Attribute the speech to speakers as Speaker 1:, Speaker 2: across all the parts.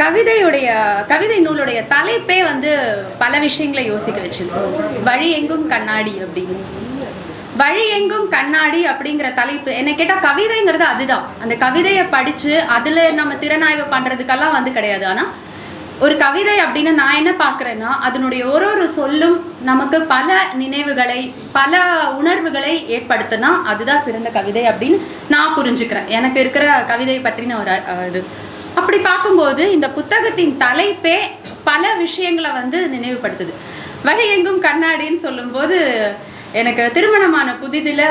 Speaker 1: கவிதையுடைய கவிதை நூலுடைய தலைப்பே வந்து பல விஷயங்களை யோசிக்க வச்சுது வழி எங்கும் கண்ணாடி அப்படின்னு. வழி எங்கும் கண்ணாடி அப்படிங்கிற தலைப்பு என்ன கேட்டால் கவிதைங்கிறது அதுதான். அந்த கவிதையை படித்து அதில் நம்ம திறனாய்வு பண்ணுறதுக்கெல்லாம் வந்து கிடையாது. ஆனால் ஒரு கவிதை அப்படின்னு நான் என்ன பார்க்குறேன்னா அதனுடைய ஒரு ஒரு சொல்லும் நமக்கு பல நினைவுகளை பல உணர்வுகளை ஏற்படுத்தினா அதுதான் சிறந்த கவிதை அப்படின்னு நான் புரிஞ்சுக்கிறேன். எனக்கு இருக்கிற கவிதை பற்றின ஒரு இது. அப்படி பார்க்கும்போது இந்த புத்தகத்தின் தலைப்பே பல விஷயங்களை வந்து நினைவுபடுத்துது. வழி எங்கும் கண்ணாடின்னு சொல்லும்போது எனக்கு திருமணமான புதிதில்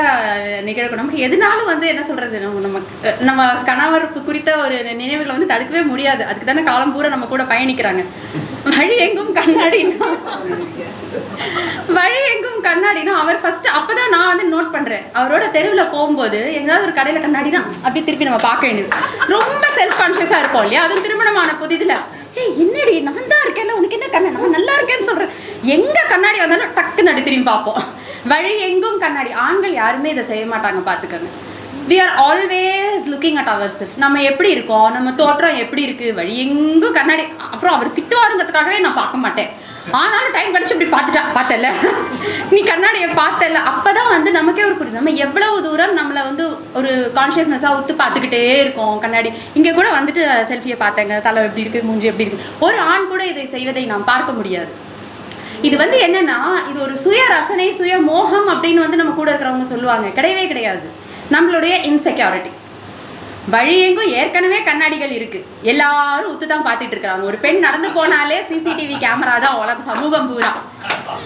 Speaker 1: நிகழ்க்கும் நமக்கு எதுனாலும் வந்து என்ன சொல்கிறது நம்ம நம்ம நம்ம கணவர் குறித்த ஒரு நினைவுகளை வந்து தடுக்கவே முடியாது. அதுக்கு தானே காலம் பூரா நம்ம கூட பயணிக்கிறாங்க. வழி எங்கும் கண்ணாடின்னா வழி எங்கும் கண்ணாடினா அவர் ஃபர்ஸ்ட் அப்பதான் நான் வந்து நோட் பண்றேன். அவரோட தெருவில் போகும்போது எங்கேயாவது ஒரு கடையில கண்ணாடி தான். அப்படி திருப்பி நம்ம பார்க்க வேண்டியது. ரொம்ப செல்ஃப் கான்சியஸா இருப்போம் இல்லையா? அதுவும் திருமணமான புதிதுல. ஏய் என்னடி? நான் தான் இருக்கேன்ல. உனக்கு என்ன கண்ணா? நான் நல்லா இருக்கேன்னு சொல்றேன். எங்க கண்ணாடி வந்தாலும் டக்குன்னு நடி திரும்பி பார்ப்போம். வழி எங்கும் கண்ணாடி. ஆண்கள் யாருமே இதை செய்ய மாட்டாங்க பார்த்துக்கங்க. We are always looking at our self நம்ம எப்படி இருக்கோம்? நம்ம தோற்றம் எப்படி இருக்கு? வழி எங்கும் கண்ணாடி. அப்புறம் அவர் திட்டுவாருங்கிறதுக்காகவே நான் பார்க்க மாட்டேன். ஆனாலும் டைம் கழிச்சு இப்படி பார்த்துட்டா பார்த்தல நீ கண்ணாடியை பார்த்தல அப்பதான் வந்து நமக்கே ஒரு புரியுது. நம்ம எவ்வளவு தூரம் நம்மளை வந்து ஒரு கான்ஷியஸ்னஸாக விட்டு பார்த்துக்கிட்டே இருக்கோம் கண்ணாடி. இங்கே கூட வந்துட்டு செல்ஃபியை பார்த்தேங்க. தலை எப்படி இருக்கு மூஞ்சி எப்படி இருக்கு ஒரு ஆண் கூட இதை செய்வதை நாம் பார்க்க முடியாது. இது வந்து என்னன்னா இது ஒரு சுய ரசனை சுய மோகம் அப்படின்னு வந்து நம்ம கூட இருக்கிறவங்க சொல்லுவாங்க. கிடையவே கிடையாது. நம்மளுடைய இன்செக்யூரிட்டி வழி எங்கும் ஏற்கனவே கண்ணாடிகள் இருக்கு. எல்லாரும் உத்து தான் பார்த்துட்டு இருக்காங்க ஒரு பெண் நடந்து போனாலே சிசிடிவி கேமரா தான் உலக சமூகம் பூரா.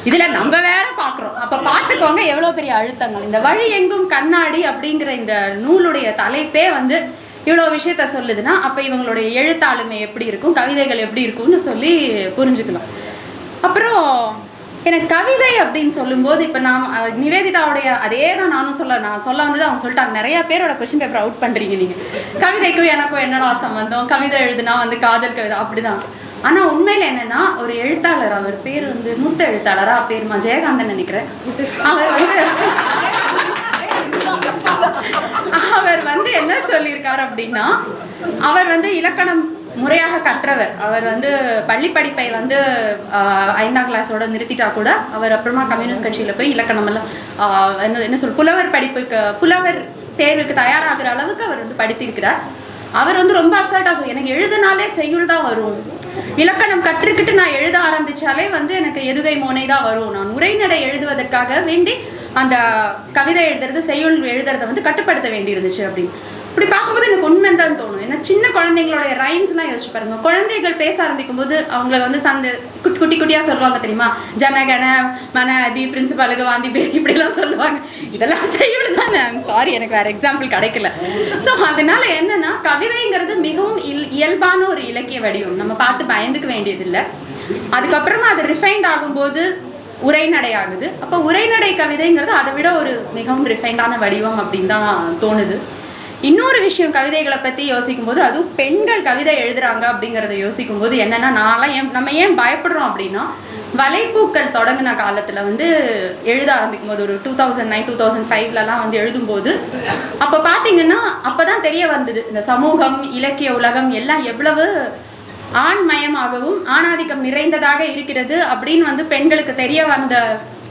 Speaker 1: இதுல நம்ம வேற பாக்குறோம் அப்ப பாத்துக்கோங்க எவ்வளவு பெரிய அழுத்தங்கள். இந்த வழி எங்கும் கண்ணாடி அப்படிங்கிற இந்த நூலுடைய தலைப்பே வந்து இவ்வளோ விஷயத்த சொல்லுதுன்னா அப்போ இவங்களுடைய எழுத்தாளுமை எப்படி இருக்கும் கவிதைகள் எப்படி இருக்கும்னு சொல்லி புரிஞ்சுக்கலாம். அப்புறம் எனக்கு கவிதை அப்படின்னு சொல்லும்போது இப்போ நான் நிவேதிதாவுடைய அதே தான் நானும் சொல்ல நான் சொல்ல வந்தது அவங்க சொல்லிட்டாங்க. நிறைய பேரோட கொஷின் பேப்பர் அவுட் பண்ணுறீங்க நீங்கள் கவிதைக்கும் எனக்கும் என்னடா சம்பந்தம்? கவிதை எழுதுனா வந்து காதல் கவிதை அப்படிதான். ஆனால் உண்மையில் என்னன்னா ஒரு எழுத்தாளர் அவர் பேர் வந்து மூத்த எழுத்தாளரா பேருமா ஜெயகாந்தன் நினைக்கிறேன். அவர் வந்து அவர் வந்து என்ன சொல்லியிருக்காரு அப்படின்னா அவர் வந்து இலக்கணம் முறையாக கற்றவர். அவர் வந்து பள்ளி படிப்பை வந்து ஐந்தாம் கிளாஸோட நிறுத்திட்டா கூட அவர் அப்புறமா கம்யூனிஸ்ட் கட்சியில் போய் இலக்கணம் எல்லாம் என்ன என்ன சொல் புலவர் படிப்புக்கு புலவர் தேர்வுக்கு தயாராகிற அளவுக்கு அவர் வந்து படித்திருக்கிறார். அவர் வந்து ரொம்ப அசால்ட்டாக சொல்லி எனக்கு எழுதுனாலே செய்யுள் தான் வரும். இலக்கணம் கற்றுக்கிட்டு நான் எழுத ஆரம்பித்தாலே வந்து எனக்கு எதுகை மோனை தான் வரும். நான் உரைநடை எழுதுவதற்காக வேண்டி அந்த கவிதை எழுதுறது செய்யுள் எழுதுறதை வந்து கட்டுப்படுத்த வேண்டி இருந்துச்சு அப்படின்னு. இப்படி பார்க்கும்போது எனக்கு உண்மை தான் தோணும். ஏன்னா சின்ன குழந்தைங்களுடைய ரைம்ஸ்லாம் யோசிச்சு பாருங்க. குழந்தைகள் பேச ஆரம்பிக்கும் போது அவங்கள வந்து சந்த குட்டி குட்டி குட்டியாக சொல்லுவாங்க தெரியுமா? ஜனகன மன தி பிரின்சிபாலுக்கு வாந்தி பேர் இப்படிலாம் சொல்லுவாங்க. இதெல்லாம் செய்யுள் தானே? சாரி எனக்கு வேற எக்ஸாம்பிள் கிடைக்கல. ஸோ அதனால என்னன்னா கவிதைங்கிறது மிகவும் இல் இயல்பான ஒரு இலக்கிய வடிவம். நம்ம பார்த்து பயந்துக்க வேண்டியதில்லை. அதுக்கப்புறமா அது ரிஃபைண்ட் ஆகும்போது உரைநடை ஆகுது. அப்போ உரைநடை கவிதைங்கிறது அதை விட ஒரு மிகவும் ரிஃபைண்டான வடிவம் அப்படின்னு தான் தோணுது. இன்னொரு விஷயம் கவிதைகளை பற்றி யோசிக்கும் போது அதுவும் பெண்கள் கவிதை எழுதுறாங்க அப்படிங்கிறத யோசிக்கும் போது என்னன்னா நான்லாம் ஏன் நம்ம ஏன் பயப்படுறோம் அப்படின்னா வலைப்பூக்கள் தொடங்கின காலத்தில் வந்து எழுத ஆரம்பிக்கும் போது ஒரு two thousand nine two thousand ஃபைவ்லலாம் வந்து எழுதும்போது அப்போ பார்த்தீங்கன்னா அப்போ தான் தெரிய வந்தது இந்த சமூகம் இலக்கிய உலகம் எல்லாம் எவ்வளவு ஆண்மயமாகவும் ஆணாதிக்கம் நிறைந்ததாக இருக்கிறது அப்படின்னு வந்து பெண்களுக்கு தெரிய வந்த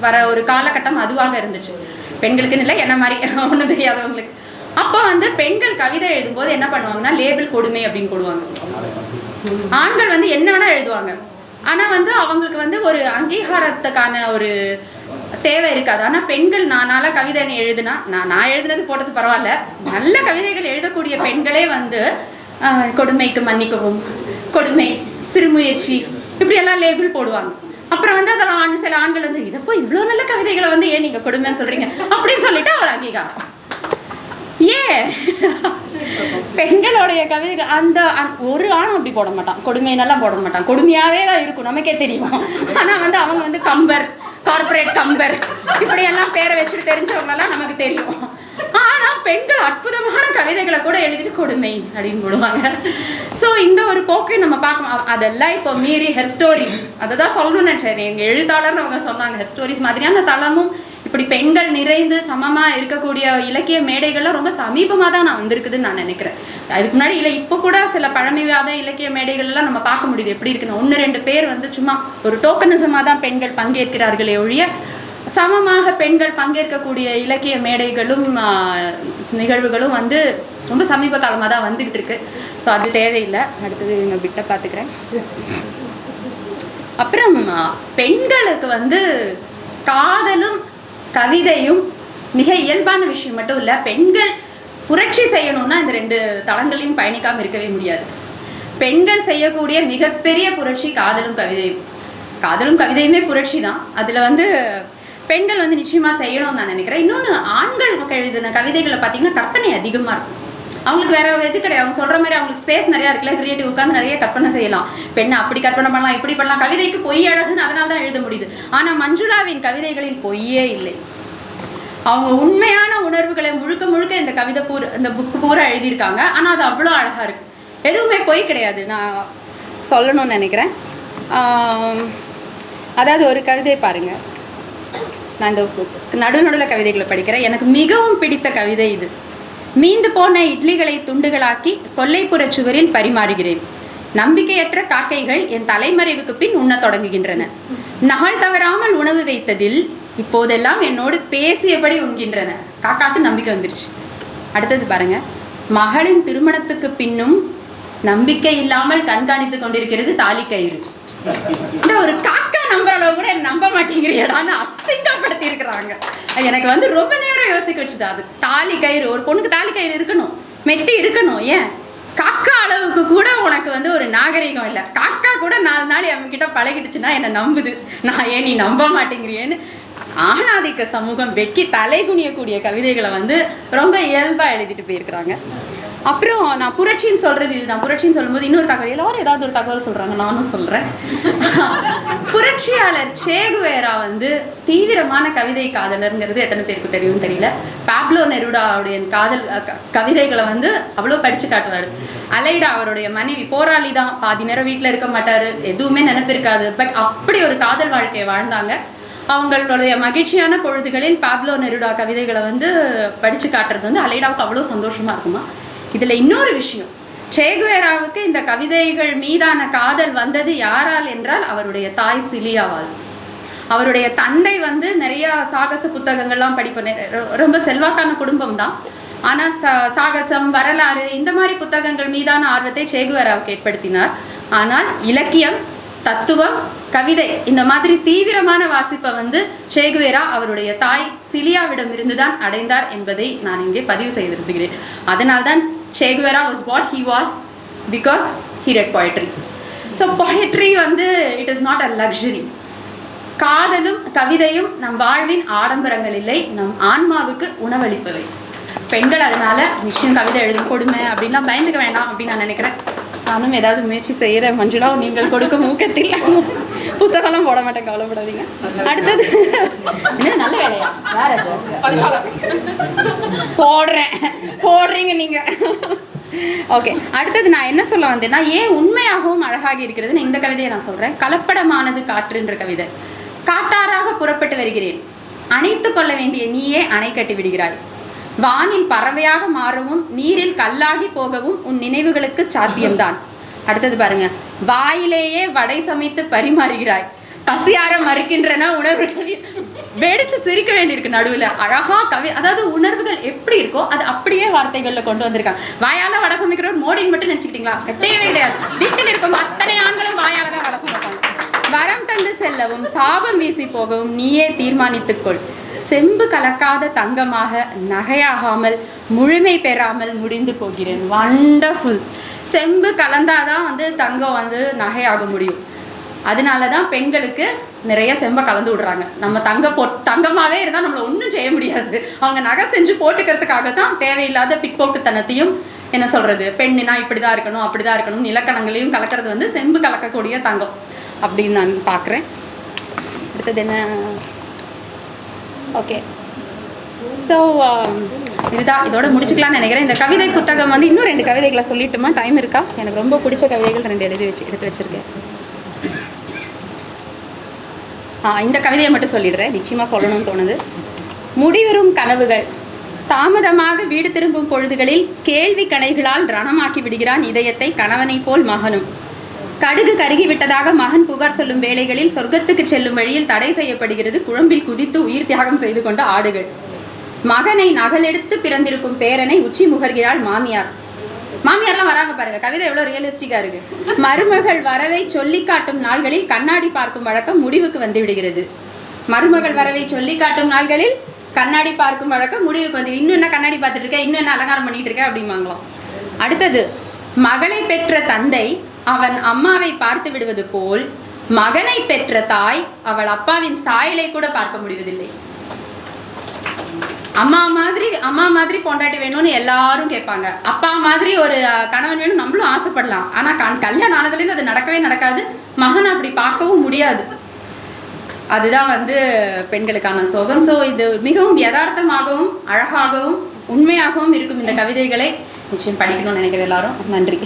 Speaker 1: வர ஒரு காலகட்டம் அதுவாக இருந்துச்சு. பெண்களுக்குன்னு இல்லை என்ன மாதிரி ஒன்றும் தெரியாதவங்களுக்கு. அப்போ வந்து பெண்கள் கவிதை எழுதும்போது என்ன பண்ணுவாங்கன்னா லேபிள் கொடுமை அப்படின்னு போடுவாங்க. ஆண்கள் வந்து என்ன வேணா எழுதுவாங்க. ஆனா வந்து அவங்களுக்கு வந்து ஒரு அங்கீகாரத்துக்கான ஒரு தேவை இருக்காது. ஆனா பெண்கள் நானால கவிதை எழுதுனா நான் நான் எழுதுனது போட்டது பரவாயில்ல. நல்ல கவிதைகள் எழுதக்கூடிய பெண்களே வந்து கொடுமைக்கு மன்னிக்கவும் கொடுமை சிறுமுயற்சி இப்படி எல்லாம் லேபிள் போடுவாங்க. அப்புறம் வந்து அதெல்லாம் ஆண் சில ஆண்கள் வந்து இதப்போ இவ்வளோ நல்ல கவிதைகளை வந்து ஏன் நீங்க கொடுமைன்னு சொல்றீங்க? அப்படின்னு சொல்லிட்டு அவர் அங்கீகாரம். ஏன் பெண்களுடைய கவிதைகள் அந்த ஒரு ஆணும் அப்படி போட மாட்டான். கொடுமையினெல்லாம் போட மாட்டான். கொடுமையாகவே தான் இருக்கும் நமக்கே தெரியும். ஆனால் வந்து அவங்க வந்து கம்பர் கார்ப்பரேட் கம்பர். இப்படியெல்லாம் பேரை வச்சுட்டு தெரிஞ்சவங்களெல்லாம் நமக்கு தெரியும். ஆனால் பெண்கள் அற்புதமான கவிதைகளை கூட எழுதிட்டு கொடுமை அப்படின்னு போடுவாங்க. ஸோ இந்த ஒரு போக்கை நம்ம பார்க்கணும். அதெல்லாம் இப்போ மீறி ஹெர் ஸ்டோரிஸ் அதை தான் சொல்லணும்னு நினச்சேன். எங்கள் எழுத்தாளர்னு அவங்க சொன்னாங்க ஹெர் ஸ்டோரிஸ் மாதிரியான தளமும் இப்படி பெண்கள் நிறைந்து சமமாக இருக்கக்கூடிய இலக்கிய மேடைகள்லாம் ரொம்ப சமீபமாக தான் நான் வந்திருக்குதுன்னு நான் நினைக்கிறேன். அதுக்கு முன்னாடி இல்லை இப்போ கூட சில பழமைவாத இலக்கிய மேடைகள்லாம் நம்ம பார்க்க முடியுது. எப்படி இருக்குன்னு ஒன்று ரெண்டு பேர் வந்து சும்மா ஒரு டோக்கனிசமாக தான் பெண்கள் பங்கேற்கிறார்களே ஒழிய சமமாக பெண்கள் பங்கேற்கக்கூடிய இலக்கிய மேடைகளும் நிகழ்வுகளும் வந்து ரொம்ப சமீப காலமாக தான் வந்துக்கிட்டு இருக்கு. ஸோ அது தேவையில்லை. அடுத்தது இவங்க விட்ட பார்த்துக்கிறேன் அப்புறம் பெண்களுக்கு வந்து காதலும் கவிதையும் மிக இயல்பான விஷயம் மட்டும் இல்லை பெண்கள் புரட்சி செய்யணும்னா இந்த ரெண்டு தளங்களையும் பயணிக்காமல் இருக்கவே முடியாது. பெண்கள் செய்யக்கூடிய மிகப்பெரிய புரட்சி காதலும் கவிதையும். காதலும் கவிதையுமே புரட்சி தான். அதில் வந்து பெண்கள் வந்து நிச்சயமாக செய்யணும்னு நான் நினைக்கிறேன். இன்னொன்று ஆண்கள் எழுதின கவிதைகளை பார்த்தீங்கன்னா கற்பனை அதிகமாக இருக்கும். அவங்களுக்கு வேற இது கிடையாது. அவங்க சொல்ற மாதிரி அவங்களுக்கு ஸ்பேஸ் நிறைய இருக்குல்ல. கிரியேட்டிவ் உட்காந்து நிறைய கற்பனை செய்யலாம். பெண்ணை அப்படி கற்பனை பண்ணலாம் இப்படி பண்ணலாம். கவிதைக்கு பொய் அழகுன்னு அதனால தான் எழுத முடியுது. ஆனா மஞ்சுளாவின் கவிதைகளில் பொய்யே இல்லை. அவங்க உண்மையான உணர்வுகளை முழுக்க முழுக்க இந்த கவிதை பூரா இந்த புக்கு பூரா எழுதியிருக்காங்க. ஆனால் அது அவ்வளோ அழகாக இருக்கு. எதுவுமே பொய் கிடையாது. நான் சொல்லணும்னு நினைக்கிறேன். அதாவது ஒரு கவிதை பாருங்க. நான் இந்த நடு நடுவில் கவிதைகளை படிக்கிறேன். எனக்கு மிகவும் பிடித்த கவிதை இது. மீந்து போன இட்லிகளை துண்டுகளாக்கி கொல்லைப்புறச் சுவரில் பரிமாறுகிறேன். நம்பிக்கையற்ற காக்கைகள் என் தலைமறைவுக்கு பின் உண்ணத் தொடங்குகின்றன. நாள் தவறாமல் உணவு வைத்ததில் இப்போதெல்லாம் என்னோடு பேசியபடி உண்கின்றன. காக்காக்கு நம்பிக்கை வந்துருச்சு. அடுத்தது பாருங்க. மகளின் திருமணத்துக்கு பின்னும் நம்பிக்கை இல்லாமல் கண்காணித்துக் கொண்டிருக்கிறது தாலி கயிறு. இந்த ஒரு காக்கா நம்புற அளவு கூட என்ன நம்ப மாட்டேங்கிறியடான்னு அசிங்கப்படுத்தி இருக்கிறாங்க எனக்கு வந்து ரொம்ப நேரம் யோசிக்க வச்சுது அது தாலி கயிறு ஒரு பொண்ணுக்கு தாலி கயிறு இருக்கணும். மெட்டி இருக்கணும் ஏன்? காக்கா அளவுக்கு கூட உனக்கு வந்து ஒரு நாகரிகம் இல்லை. காக்கா கூட நாலு நாள் என் கிட்ட பழகிடுச்சுன்னா என்னை நம்புது? நான் ஏன் நீ நம்ப மாட்டேங்கிறியேன்னு ஆணாதிக்க சமூகம் வெட்டி தலை குனியக்கூடிய கவிதைகளை வந்து ரொம்ப இயல்பா எழுதிட்டு போயிருக்கிறாங்க. அப்புறம் நான் புரட்சின்னு சொல்றது இதுதான். புரட்சின்னு சொல்லும்போது இன்னொரு தகவல் எல்லாரும் ஏதாவது ஒரு தகவல் சொல்றாங்க நானும் சொல்றேன். புரட்சியாளர் சேகுவேரா வந்து தீவிரமான கவிதை காதலருங்கிறது எத்தனை பேருக்கு தெரியும் தெரியல. பாப்லோ நெருடாவுடைய காதல் க- கவிதைகளை வந்து அவ்வளோ படிச்சு காட்டுவார். அலைடா அவருடைய மனைவி போராளி தான் பாதி நேரம் வீட்டில் இருக்க மாட்டாரு எதுவுமே நினைப்பிருக்காது பட் அப்படி ஒரு காதல் வாழ்க்கையை வாழ்ந்தாங்க. அவங்களுடைய மகிழ்ச்சியான பொழுதுகளில் பாப்லோ நெருடா கவிதைகளை வந்து படித்து காட்டுறது வந்து அலைடாவுக்கு அவ்வளோ சந்தோஷமா இருக்குமா? இதில் இன்னொரு விஷயம். சேகுவேராவுக்கு இந்த கவிதைகள் மீதான காதல் வந்தது யாரால் என்றால் அவருடைய தாய் சிலியாவால். அவருடைய தந்தை வந்து நிறைய சாகச புத்தகங்கள்லாம் படிப்ப ரொம்ப செல்வாக்கான குடும்பம் தான். ஆனால் சா- சாகசம் வரலாறு இந்த மாதிரி புத்தகங்கள் மீதான ஆர்வத்தை சேகுவேராவுக்கு ஏற்படுத்தினார். ஆனால் இலக்கியம் தத்துவம் கவிதை இந்த மாதிரி தீவிரமான வாசிப்பை வந்து சேகுவேரா அவருடைய தாய் சிலியாவிடம் இருந்துதான் அடைந்தார் என்பதை நான் இங்கே பதிவு செய்திருக்கிறேன் அதனால்தான் அதனால்தான் Che Guevara was what he was because he read poetry. So poetry வந்து it is not a luxury காதலும் கவிதையும் நம் வாழ்வின் ஆடம்பரங்கள் இல்லை நம் ஆன்மாவுக்கு உணவளிப்பவை. பெண்கள் அதனால நிச்சயம் கவிதை எழுதும் கொடுமை அப்படின்லாம் பயந்துக்க வேண்டாம் அப்படின்னு நான் நினைக்கிறேன். நானும் ஏதாவது முயற்சி செய்கிறேன் மஞ்சுளா நீங்கள் கொடுக்கும் ஊக்கத்தில் புத்தகம்லாம் போட மாட்டேன் கவலைப்படாதீங்க. அடுத்தது என்ன நல்ல வேலையா? வேற போடுறேன். போடுறீங்க நீங்க. ஓகே அடுத்தது நான் என்ன சொல்ல வந்தேன்னா ஏன் உண்மையாகவும் அழகாக இருக்கிறதுன்னு இந்த கவிதையை நான் சொல்றேன். கலப்படமானது காற்றுன்ற கவிதை. காட்டாராக புறப்பட்டு வருகிறேன். அணைத்து கொள்ள வேண்டிய நீயே அணை கட்டி விடுகிறாய். வானில் பறவையாக மாறவும் நீரில் கல்லாகி போகவும் உன் நினைவுகளுக்கு சாத்தியம்தான். அடுத்தது பாருங்க. வாயிலேயே வடை சமைத்து பரிமாறுகிறாய். பசியார மறுக்கின்றன உணர்வுகள். வெடிச்சு சிரிக்க வேண்டியிருக்கு நடுவுல. அழகா கவி அதாவது உணர்வுகள் எப்படி இருக்கோ அது அப்படியே வார்த்தைகள்ல கொண்டு வந்திருக்காங்க. வாயால வடை சமைக்கிறவர் மோடின்னு மட்டும் நினச்சிக்கிட்டீங்களா? கிடையவே கிடையாது. வீட்டில் இருக்கும் அத்தனை ஆண்களும் வாயால தான் வடை சமைப்பாங்க. வரம் தந்து செல்லவும் சாபம் வீசி போகவும் நீயே தீர்மானித்துக்கொள் செம்பு கலக்காத தங்கமாக நகையாகாமல் முழுமை பெறாமல் முடிந்து போகிறேன். வண்டர்ஃபுல் செம்பு கலந்தாதான் வந்து தங்கம் வந்து நகையாக முடியும். அதனால தான் பெண்களுக்கு நிறைய செம்பை கலந்து விடுறாங்க. நம்ம தங்க போ தங்கமாகவே இருந்தால் நம்மளை ஒன்றும் செய்ய முடியாது. அவங்க நகை செஞ்சு போட்டுக்கிறதுக்காக தான் தேவையில்லாத பிற்போக்குத்தனத்தையும் என்ன சொல்கிறது பெண்ணுனா இப்படி தான் இருக்கணும் அப்படி தான் இருக்கணும் இலக்கணங்களையும் கலக்கிறது வந்து செம்பு கலக்கக்கூடிய தங்கம். அப்படின்னு நான் பார்க்குறேன் அடுத்தது என்ன? ஓகே ஸோ um, இதுதான். இதோட முடிச்சுக்கலாம்னு நினைக்கிறேன். இந்த கவிதை புத்தகம் வந்து இன்னும் ரெண்டு கவிதைகளை சொல்லிட்டுமா? டைம் இருக்கா? எனக்கு ரொம்ப பிடிச்ச கவிதைகள் ரெண்டு எழுதி வச்சு எடுத்து வச்சிருக்கேன். ஆ இந்த கவிதையை மட்டும் சொல்லிடுறேன். நிச்சயமாக சொல்லணும்னு தோணுது. முடிவுறும் கனவுகள். தாமதமாக வீடு திரும்பும் பொழுதுகளில் கேள்வி கணைகளால் ரணமாக்கி விடுகிறான் இதயத்தை கணவனைப் போல் மகனும். கடுகு கருகி விட்டதாக மகன் புகார் சொல்லும் வேளைகளில் சொர்க்கத்துக்கு செல்லும் வழியில் தடை செய்யப்படுகிறது. குழம்பில் குதித்து உயிர் தியாகம் செய்து கொண்ட ஆடுகள். மகனை நகலெடுத்து பிறந்திருக்கும் பேரனை உச்சி முகர்கிறாள் மாமியார். மாமியார்லாம் வராங்க பாருங்க. கவிதை எவ்வளோ ரியலிஸ்டிக்கா இருக்கு. மருமகள் வரவை சொல்லி காட்டும் நாள்களில் கண்ணாடி பார்க்கும் வழக்கம் முடிவுக்கு வந்து விடுகிறது மருமகள் வரவை சொல்லி காட்டும் நாள்களில் கண்ணாடி பார்க்கும் வழக்கம் முடிவுக்கு வந்து இன்னும் என்ன கண்ணாடி பார்த்துட்டு இருக்கேன் இன்னும் என்ன அலங்காரம் பண்ணிட்டு இருக்கேன் அப்படிம்பாங்களாம். அடுத்தது மகளை பெற்ற தந்தை அவன் அம்மாவை பார்த்து விடுவது போல் மகனை பெற்ற தாய் அவள் அப்பாவின் சாயலை கூட பார்க்க முடிவதில்லை. அம்மா மாதிரி அம்மா மாதிரி பொண்டாட்டி வேணும்னு எல்லாரும் கேட்பாங்க. அப்பா மாதிரி ஒரு கணவன் வேணும் நம்மளும் ஆசைப்படலாம். ஆனா கண் கல்யாணம் ஆனதுலேருந்து அது நடக்கவே நடக்காது. மகன் அப்படி பார்க்கவும் முடியாது. அதுதான் வந்து பெண்களுக்கான சோகம். ஸோ இது மிகவும் யதார்த்தமாகவும் அழகாகவும் உண்மையாகவும் இருக்கும் இந்த கவிதைகளை நிச்சயம் படிக்கணும்னு நினைக்கிற எல்லாரும். நன்றி.